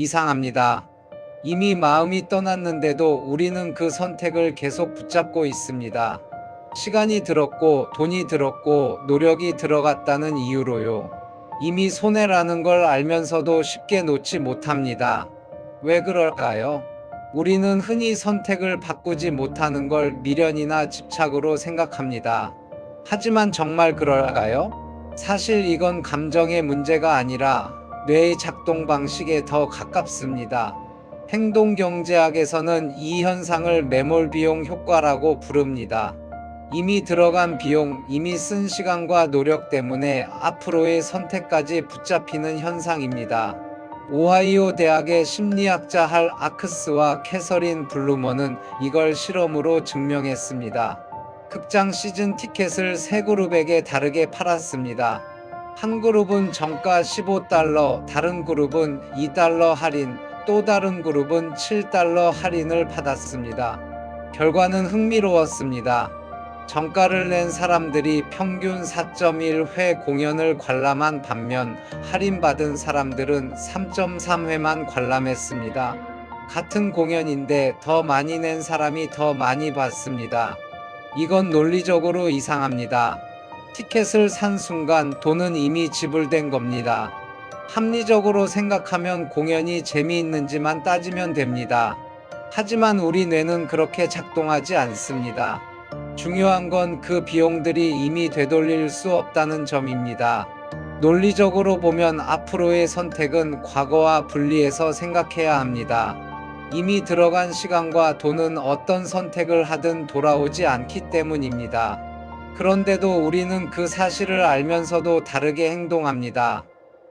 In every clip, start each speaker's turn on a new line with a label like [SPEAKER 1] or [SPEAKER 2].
[SPEAKER 1] 이상합니다. 이미 마음이 떠났는데도 우리는 그 선택을 계속 붙잡고 있습니다. 시간이 들었고 돈이 들었고 노력이 들어갔다는 이유로요. 이미 손해라는 걸 알면서도 쉽게 놓지 못합니다. 왜 그럴까요? 우리는 흔히 선택을 바꾸지 못하는 걸 미련이나 집착으로 생각합니다. 하지만 정말 그럴까요? 사실 이건 감정의 문제가 아니라 뇌의 작동 방식에 더 가깝습니다. 행동 경제학에서는 이 현상을 매몰 비용 효과라고 부릅니다. 이미 들어간 비용, 이미 쓴 시간과 노력 때문에 앞으로의 선택까지 붙잡히는 현상입니다. 오하이오 대학의 심리학자 할 아크스와 캐서린 블루머는 이걸 실험으로 증명했습니다. 극장 시즌 티켓을 세 그룹에게 다르게 팔았습니다. 한 그룹은 정가 15달러, 다른 그룹은 2달러 할인, 또 다른 그룹은 7달러 할인을 받았습니다. 결과는 흥미로웠습니다. 정가를 낸 사람들이 평균 4.1회 공연을 관람한 반면 할인받은 사람들은 3.3회만 관람했습니다. 같은 공연인데 더 많이 낸 사람이 더 많이 봤습니다. 이건 논리적으로 이상합니다. 티켓을 산 순간 돈은 이미 지불된 겁니다. 합리적으로 생각하면 공연이 재미있는지만 따지면 됩니다. 하지만 우리 뇌는 그렇게 작동하지 않습니다. 중요한 건 그 비용들이 이미 되돌릴 수 없다는 점입니다. 논리적으로 보면 앞으로의 선택은 과거와 분리해서 생각해야 합니다. 이미 들어간 시간과 돈은 어떤 선택을 하든 돌아오지 않기 때문입니다. 그런데도 우리는 그 사실을 알면서도 다르게 행동합니다.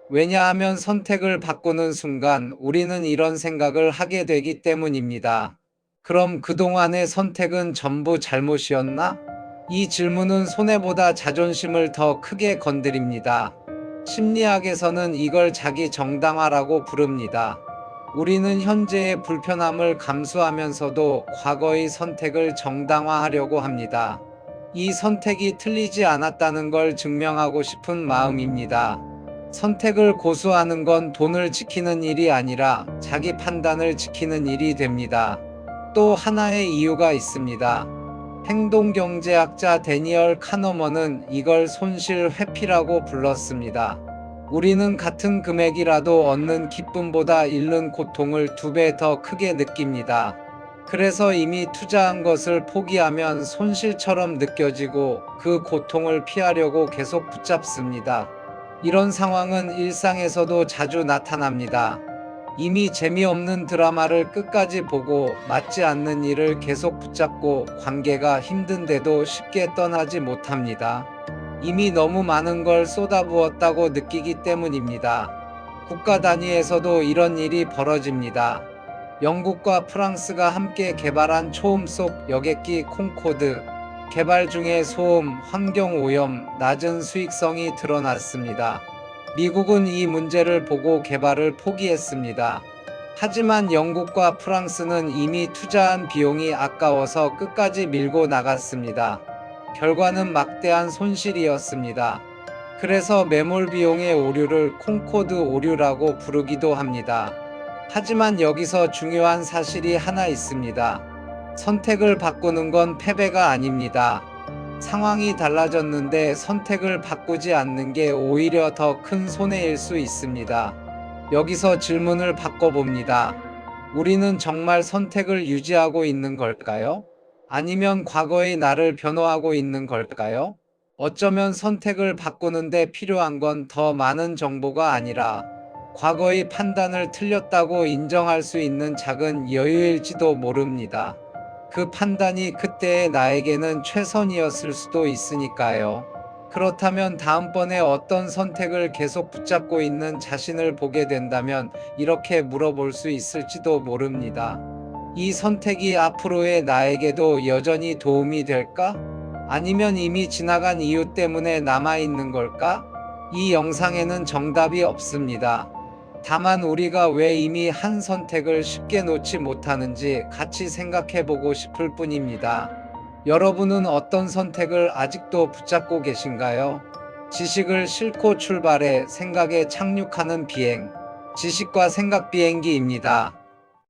[SPEAKER 1] 왜냐하면 선택을 바꾸는 순간 우리는 이런 생각을 하게 되기 때문입니다. 그럼 그동안의 선택은 전부 잘못이었나? 이 질문은 손해보다 자존심을 더 크게 건드립니다. 심리학에서는 이걸 자기 정당화라고 부릅니다. 우리는 현재의 불편함을 감수하면서도 과거의 선택을 정당화하려고 합니다. 이 선택이 틀리지 않았다는 걸 증명하고 싶은 마음입니다. 선택을 고수하는 건 돈을 지키는 일이 아니라 자기 판단을 지키는 일이 됩니다. 또 하나의 이유가 있습니다. 행동경제학자 데니얼 카너먼은 이걸 손실 회피라고 불렀습니다. 우리는 같은 금액이라도 얻는 기쁨보다 잃는 고통을 두 배 더 크게 느낍니다. 그래서 이미 투자한 것을 포기하면 손실처럼 느껴지고 그 고통을 피하려고 계속 붙잡습니다. 이런 상황은 일상에서도 자주 나타납니다. 이미 재미없는 드라마를 끝까지 보고 맞지 않는 일을 계속 붙잡고 관계가 힘든데도 쉽게 떠나지 못합니다. 이미 너무 많은 걸 쏟아부었다고 느끼기 때문입니다. 국가 단위에서도 이런 일이 벌어집니다. 영국과 프랑스가 함께 개발한 초음 속 여객기 콩코드 개발 중에 소음, 환경 오염, 낮은 수익성이 드러났습니다. 미국은 이 문제를 보고 개발을 포기했습니다. 하지만 영국과 프랑스는 이미 투자한 비용이 아까워서 끝까지 밀고 나갔습니다. 결과는 막대한 손실이었습니다. 그래서 매몰 비용의 오류를 콩코드 오류라고 부르기도 합니다. 하지만 여기서 중요한 사실이 하나 있습니다. 선택을 바꾸는 건 패배가 아닙니다. 상황이 달라졌는데 선택을 바꾸지 않는 게 오히려 더 큰 손해일 수 있습니다. 여기서 질문을 바꿔봅니다. 우리는 정말 선택을 유지하고 있는 걸까요? 아니면 과거의 나를 변호하고 있는 걸까요? 어쩌면 선택을 바꾸는데 필요한 건 더 많은 정보가 아니라 과거의 판단을 틀렸다고 인정할 수 있는 작은 여유일지도 모릅니다. 그 판단이 그때의 나에게는 최선이었을 수도 있으니까요. 그렇다면 다음번에 어떤 선택을 계속 붙잡고 있는 자신을 보게 된다면 이렇게 물어볼 수 있을지도 모릅니다. 이 선택이 앞으로의 나에게도 여전히 도움이 될까? 아니면 이미 지나간 이유 때문에 남아있는 걸까? 이 영상에는 정답이 없습니다. 다만 우리가 왜 이미 한 선택을 쉽게 놓지 못하는지 같이 생각해 보고 싶을 뿐입니다. 여러분은 어떤 선택을 아직도 붙잡고 계신가요? 지식을 싣고 출발해 생각에 착륙하는 비행. 지식과 생각 비행기입니다.